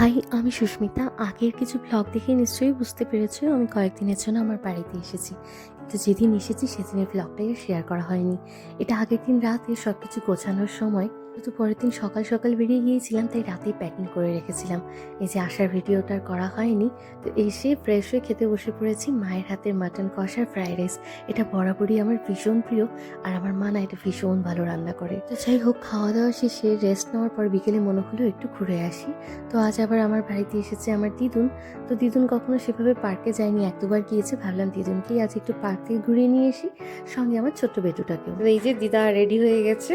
High আমি সুস্মিতা। আগের কিছু ব্লগ দেখে নিশ্চয়ই বুঝতে পেরেছ, আমি কয়েকদিনের জন্য আমার বাড়িতে এসেছি। কিন্তু যেদিন এসেছি, সেদিনের ব্লগটাকে শেয়ার করা হয়নি। এটা আগের দিন রাতে সব কিছু গোছানোর সময় কিন্তু পরের দিন সকাল সকাল বেরিয়ে গিয়েছিলাম, তাই রাতেই প্যাকিং করে রেখেছিলাম। এই যে আসার ভিডিওটা করা হয়নি, তো এসে ফ্রেশ হয়ে খেতে বসে পড়েছি মায়ের হাতের মাটন কষার ফ্রাইড রাইস এটা বরাবরই আমার ভীষণ প্রিয়, আর আমার মা না এটা ভীষণ ভালো রান্না করে। তো যাই হোক খাওয়া দাওয়া শেষে রেস্ট নেওয়ার পর বিকেলে মনে হলো একটু ঘুরে আসি। তো আজ আবার আমার বাড়িতে এসেছে আমার দিদুন। তো দিদুন কখনো সেভাবে পার্কে যায়নি এক দুবার গিয়েছে, ভাবলাম দিদুনকেই আজ একটু পার্ক ঘুরিয়ে নিয়ে আসি। সঙ্গে আমার ছোট্ট বেটুটাকেও। তো এই যে দিদা রেডি হয়ে গেছে।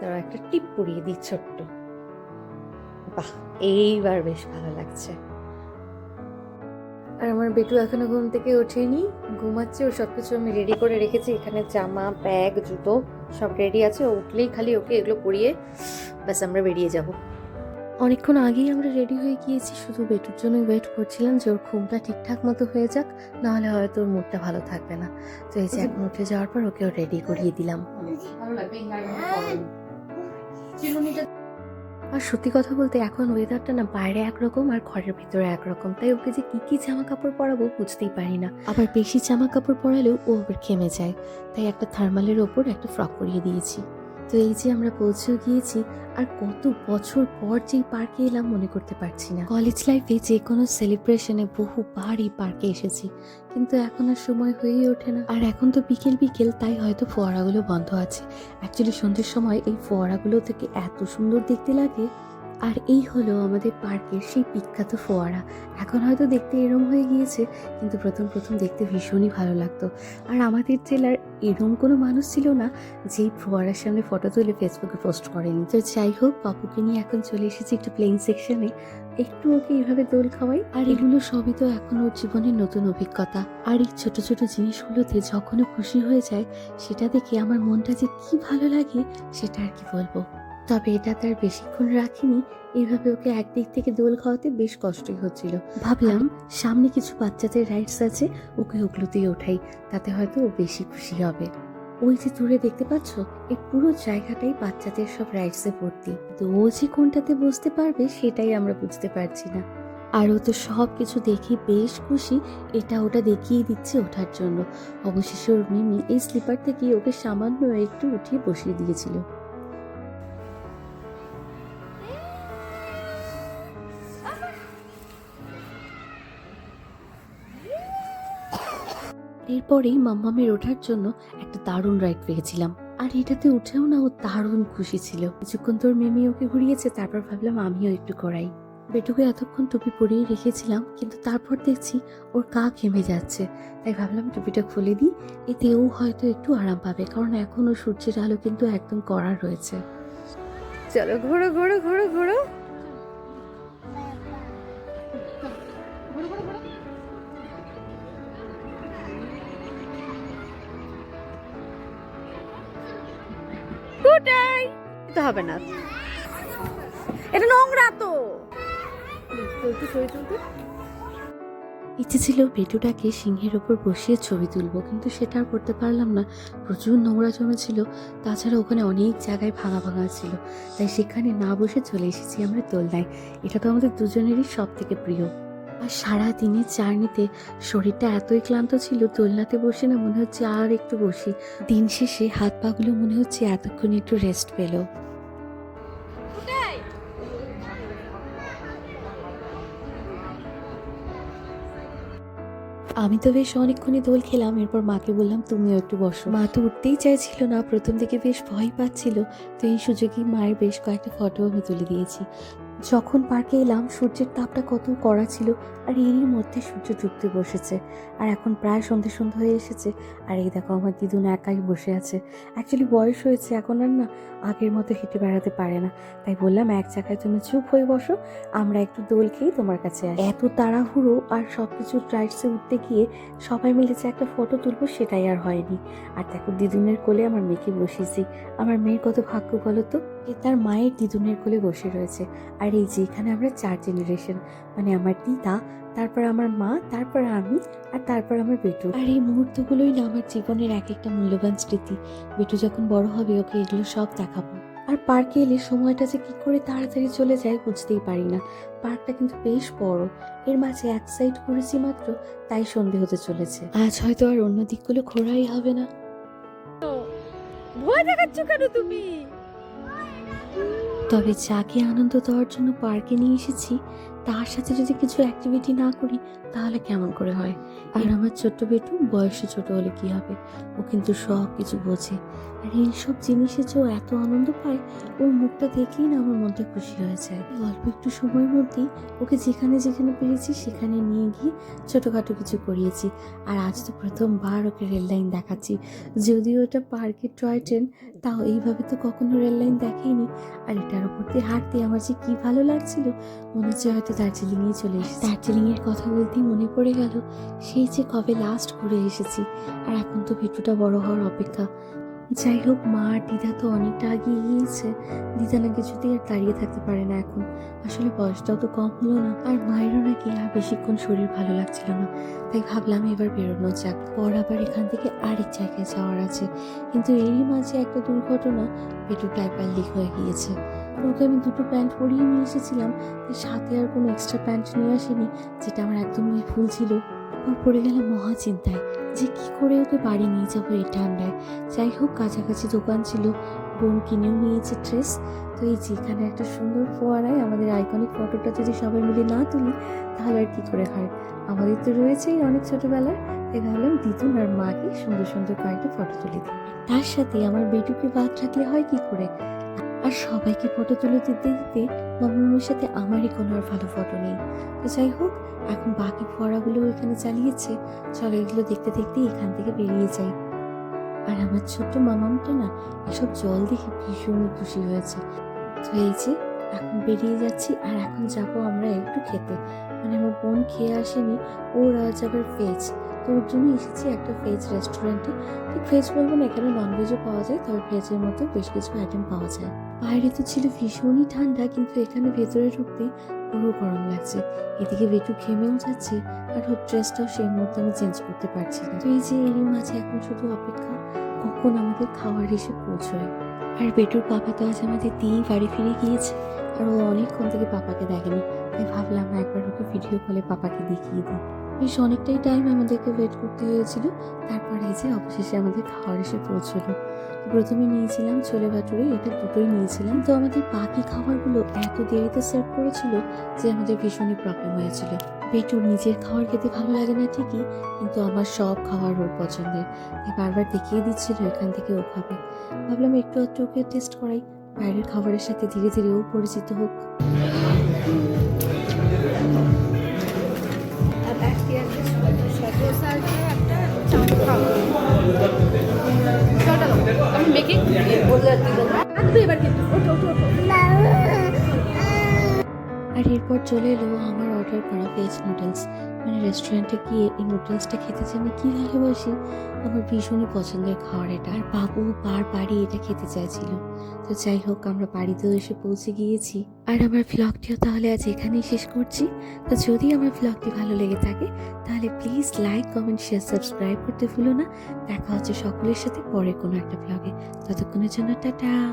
দাঁড়া একটা টিপ পরিয়ে দিই ছোট্ট। বাহ এইবার বেশ ভালো লাগছে। আর আমার বেটু এখনও ঘুম থেকে ওঠেনি ঘুমাচ্ছে ও সব কিছু আমি রেডি করে রেখেছি। এখানে জামা ব্যাগ জুতো সব রেডি আছে। উঠলেই খালি ওকে এগুলো পরিয়ে ব্যাস আমরা বেরিয়ে যাব। অনেকক্ষণ আগেই আমরা রেডি হয়ে গিয়েছি শুধু বেটুর জন্য ওয়েট করছিলাম যে ওর ঘুমটা ঠিকঠাক মতো হয়ে যাক নাহলে হয়তো ওর মুডটা ভালো থাকবে না। তো এই যে এখন উঠে যাওয়ার পর ওকেও রেডি করিয়ে দিলাম। আর সত্যি কথা বলতে এখন ওয়েদারটা না বাইরে একরকম আর ঘরের ভিতরে একরকম। তাই ওকে যে কি কি জামা কাপড় পরাবো বুঝতেই পারি না। আবার বেশি জামা কাপড় পরালেও ও আবার খেমে যায়। তাই একটা থার্মালের ওপর একটা ফ্রক পরিয়ে দিয়েছি। তো এই যে আমরা পৌঁছেও গিয়েছি, আর কত বছর পর যে পার্কে এলাম মনে করতে পারছি না। কলেজ লাইফে যে কোনো সেলিব্রেশনে বহুবার এই পার্কে এসেছি, কিন্তু এখন আর সময় হয়েই ওঠে না। আর এখন তো বিকেল বিকেল, তাই হয়তো ফোয়ারাগুলো বন্ধ আছে। অ্যাকচুয়ালি সন্ধ্যের সময় এই ফোয়ারাগুলো থেকে এত সুন্দর দেখতে লাগে আর এই হলো আমাদের পার্কের সেই বিখ্যাত ফোয়ারা। এখন হয়তো দেখতে এরম হয়ে গিয়েছে, কিন্তু প্রথম প্রথম দেখতে ভীষণই ভালো লাগতো। আর আমাদের জেলার এরম কোনো মানুষ ছিল না, যেই ফোয়ারার সামনে ফটো তুলে ফেসবুকে পোস্ট করেনি। তো যাই হোক পাপুকে নিয়ে এখন চলে এসেছি একটু প্লেইং সেকশনে একটু ওকে এইভাবে দোল খাওয়াই। আর এগুলো সবই তো এখন ওর জীবনের নতুন অভিজ্ঞতা। আর এই ছোট ছোট জিনিসগুলোতে যখনও খুশি হয়ে যায়, সেটা দেখে আমার মনটা যে কি ভালো লাগে, সেটা আর কি বলব। তবে এটা তার বেশিক্ষণ রাখিনি। এইভাবে ওকে একদিক থেকে দোল খাওয়াতে বেশ কষ্টই হচ্ছিল। ভাবলাম সামনে কিছু বাচ্চাদের রাইডস আছে ওকে ওগুলোতেই ওঠাই তাতে হয়তো ও বেশি খুশি হবে। ওই যে দূরে দেখতে পাচ্ছ এই পুরো জায়গাটাই বাচ্চাদের সব রাইডসে ভর্তি। তো ও যে কোনটাতে বসতে পারবে সেটাই আমরা বুঝতে পারছি না। আর ও তো সব কিছু দেখে বেশ খুশি এটা ওটা দেখিয়ে দিচ্ছে ওঠার জন্য। অবশেষে ওর মিমি এই স্লিপার থেকে ওকে সামান্য একটু উঠিয়ে বসিয়ে দিয়েছিল। এরপরেই মাম্মামের ওঠার জন্য একটা দারুণ রাইড পেয়েছিলাম। আর এটাতে উঠেও না ও দারুণ খুশি ছিল। কিছুক্ষণ তোর মেমি ওকে ঘুরিয়েছে, তারপর ভাবলাম আমিও একটু করাই। বেটুকে এতক্ষণ টুপি পরিয়ে রেখেছিলাম, কিন্তু তারপর দেখছি ওর কা ঘেমে যাচ্ছে। তাই ভাবলাম টুপিটা খুলে দিই, এতে ও হয়তো একটু আরাম পাবে, কারণ এখনও সূর্যের আলো কিন্তু একদম কড়া রয়েছে। চলো ঘোরো ঘোরো ঘোরো ঘোরো। তো হবে না। এটা নোংরা তো। ইচ্ছে ছিল বেটুটাকে সিংহের ওপর বসিয়ে ছবি তুলবো, কিন্তু সেটা আর করতে পারলাম না। প্রচুর নোংরা জমেছিল। তাছাড়া ওখানে অনেক জায়গায় ভাঙা ভাঙা ছিল। তাই সেখানে না বসে চলে এসেছি আমরা দোলনায়। এটা তো আমাদের দুজনেরই সব থেকে প্রিয়। আর সারা দিনের জার্নিতে শরীরটা এতই ক্লান্ত ছিল, দোলনাতে বসে না মনে হচ্ছে আর একটু বসি। দিন শেষে হাত পাগুলো মনে হচ্ছে এতক্ষণ একটু রেস্ট পেল। আমি তো বেশ অনেকক্ষণই দোল খেলাম, এরপর মাকে বললাম, তুমিও একটু বসো। মা তো উঠতেই চাইছিল না, প্রথম দিকে বেশ ভয় পাচ্ছিল, তো এই সুযোগেই মায়ের বেশ কয়েকটা ফটো আমি তুলে দিয়েছি। যখন পার্কে এলাম, সূর্যের তাপটা কত কড়া ছিল আর এরই মধ্যে সূর্য ডুবতে বসেছে। আর এখন প্রায় সন্ধে সন্ধ্যা হয়ে এসেছে। আর এই দেখো, আমার দিদুন একাই বসে আছে। অ্যাকচুয়ালি বয়স হয়েছে এখন আর না, আগের মতো হেঁটে বেড়াতে পারে না। তাই বললাম, এক জায়গায় তুমি চুপ হয়ে বসো, আমরা একটু দোল খেয়ে তোমার কাছে আসি। এত তাড়াহুড়ো আর সব কিছু রাইডসে উঠতে গিয়ে সবাই মিলে যে একটা ফটো তুলবো, সেটাই আর হয়নি। আর দেখো, দিদুনের কোলে আমার মেয়েকে বসিয়েছি। আমার মেয়ের কত ভাগ্য বলো তো? এ তার মায়ের দিদুনের কোলে বসে রয়েছে। আর এই যে এখানে আমরা চার জেনারেশন মানে আমার দিদা, তারপর আমার মা, তারপর আমি, আর তারপর আমার বেটু। আর এই মুহূর্তগুলোই না আমার জীবনের এক একটা মূল্যবান স্মৃতি। বেটু যখন বড় হবে, ওকে এগুলো সব দেখাবো। আর পার্কে এলে সময়টা যে কি করে তাড়াতাড়ি চলে যায় বুঝতেই পারি না। পার্কটা কিন্তু বেশ বড়। এর মাঝে এক সাইড ঘুরেছি মাত্র, তাই সন্ধে হতে চলেছে। আজ হয়তো আর অন্য দিকগুলো ঘোরাই হবে না। ভয় দেখাচ্ছ কেন তুমি? তবে যাকে আনন্দ দেওয়ার জন্য পার্কে নিয়ে এসেছি তার সাথে যদি কিছু অ্যাক্টিভিটি না করি, তাহলে কেমন করে হয়? আর আমার ছোট্ট বেটু বয়সে ছোট হলে কি হবে? ও কিন্তু সব কিছু বোঝে। আর এইসব জিনিসে যে ও এত আনন্দ পায়, ওর মুখটা দেখলেই না আমার মনটা খুশি হয়ে যায়। অল্প একটু সময়ের মধ্যেই ওকে যেখানে যেখানে পেরেছি, সেখানে নিয়ে গিয়ে ছোটোখাটো কিছু করিয়েছি। আর আজ তো প্রথমবার ওকে রেল লাইন দেখাচ্ছি। যদিও এটা পার্কের টয় ট্রেন, তাও এইভাবে তো কখনো রেল লাইন দেখেইনি। আর এটার উপর দিয়ে হাঁটতে আমার যে কি ভালো লাগছিল, মনে হচ্ছে হয়তো দার্জিলিংয়ে চলে এসেছি। দার্জিলিং এর কথা বলতেই মনে পড়ে গেল, সেই যে কবে লাস্ট ঘুরে এসেছি। আর এখন তো ভেটুটা বড় হওয়ার অপেক্ষা। যাই হোক, মা আর দিদা তো অনেকটা আগিয়ে গিয়েছে। দিদা না কিছুতেই আর দাঁড়িয়ে থাকতে পারে না এখন। আসলে বয়সটাও তো কম হলো না। আর মায়েরও নাকি আর বেশিক্ষণ শরীর ভালো লাগছিল না। তাই ভাবলাম এবার বেরোনো যাক। পর আবার এখান থেকে আরেক জায়গায় যাওয়ার আছে। কিন্তু এরই মাঝে একটা দুর্ঘটনা পেটু টাইপার লিক হয়ে গিয়েছে। ওকে আমি দুটো প্যান্ট পরিয়ে নিয়ে এসেছিলাম। সাথে আর কোনো এক্সট্রা প্যান্ট নিয়ে আসিনি, যেটা আমার একদমই ভুল ছিল। ওর পড়ে গেলাম মহা চিন্তায় যে কি করে ওকে বাড়ি নিয়ে যাব এই ঠান্ডায়। যাই হোক, কাছাকাছি দোকান ছিল, বোন কিনেও নিয়েছে ড্রেস। তো এই যেখানে একটা সুন্দর ফোয়ারায় আমাদের আইকনিক ফটোটা যদি সবাই মিলে না তুলি, তাহলে আর কি করে হয়? আমাদের তো রয়েছেই অনেক ছোটবেলার। তাই ভাবলাম দিদুন আর মাকে সুন্দর সুন্দর কয়েকটা ফটো তুলে দিই। তার সাথে আমার বেটুকে বাদ রাখলে হয় কি করে? আর সবাইকে ফটো তুলে দিতে দিতে মামুনের সাথে আমারই কোনো আর ভালো ফটো নেই। তো যাই হোক, এখন বাকি ফোয়ারাগুলো এখানে চালিয়েছে। চলো এগুলো দেখতে দেখতে এখান থেকে বেরিয়ে যাই। আর আমার ছোট্ট মামামটা না এসব জল দেখে ভীষণ খুশি হয়েছে। তো এই যে, এখন বেরিয়ে যাচ্ছি আর এখন যাব আমরা একটু খেতে। মানে আমার বোন খেয়ে আসেনি, ওর আজ আবার ভেজ তো ওর জন্য এসেছি একটা ভেজ রেস্টুরেন্টে ঠিক ভেজ বলব না, এখানে ননভেজও পাওয়া যায়, তবে ভেজের মধ্যে বেশ কিছু আইটেম পাওয়া যায়। বাইরে তো ছিল ভীষণই ঠান্ডা, কিন্তু এখানে ভেতরে ঢুকতেই পুরো গরম লাগছে। এদিকে বেটু ঘেমেও যাচ্ছে, আর ওর ড্রেসটাও সেই মুহূর্তে আমি চেঞ্জ করতে পারছি না। তো এই যে এরই মাঝে এখন শুধু অপেক্ষা, কখন আমাদের খাওয়ার এসে পৌঁছয়। আর বেটুর পাপা তো আজ আমাদের দিয়েই বাড়ি ফিরে গিয়েছে, আর ও অনেকক্ষণ থেকে পাপাকে দেখেনি। তাই ভাবলাম একবার ওকে ভিডিও কলে পাপাকে দেখিয়ে দিই। বেশ অনেকটাই টাইম আমাদেরকে ওয়েট করতে হয়েছিল। তারপরে এই যে অবশেষে আমাদের খাওয়ার এসে পৌঁছলো। প্রথমে নিয়েছিলাম ছোলে ভাটুরে, এটা দুটোই নিয়েছিলাম। তো আমাদের বাকি খাবারগুলো এত দেরিতে সার্ভ করেছিল যে আমাদের ভীষণই প্রবলেম হয়েছিল। পেটুর নিজের খাবার খেতে ভালো লাগে না ঠিকই, কিন্তু আমার সব খাবার ওর পছন্দের। তাই বারবার দেখিয়ে দিচ্ছিল এখান থেকে ও খাবে। ভাবলাম একটু একটু ওকে টেস্ট করাই। বাইরের খাবারের সাথে ধীরে ধীরে ও পরিচিত হোক। আমি মেকিং এবার কিন্তু আর এরপর চলে এলো আমার অর্ডার করা ভেজ নুডলস মানে রেস্টুরেন্টে গিয়ে এই নুডলসটা খেতে যে আমি কী ভালোবাসি? আমার ভীষণই পছন্দের খাবার এটা। আর বাবু বারবারই এটা খেতে চাইছিল। তো যাই হোক, আমরা বাড়িতেও এসে পৌঁছে গিয়েছি। আর আমার ভ্লগটিও তাহলে আজ এখানেই শেষ করছি। তো যদি আমার ভ্লগটি ভালো লেগে থাকে, তাহলে please like comment share subscribe করতে ভুলো না। দেখা হচ্ছে সকলের সাথে পরে কোনো একটা ভ্লগে ততক্ষণের জন্য, টাটা!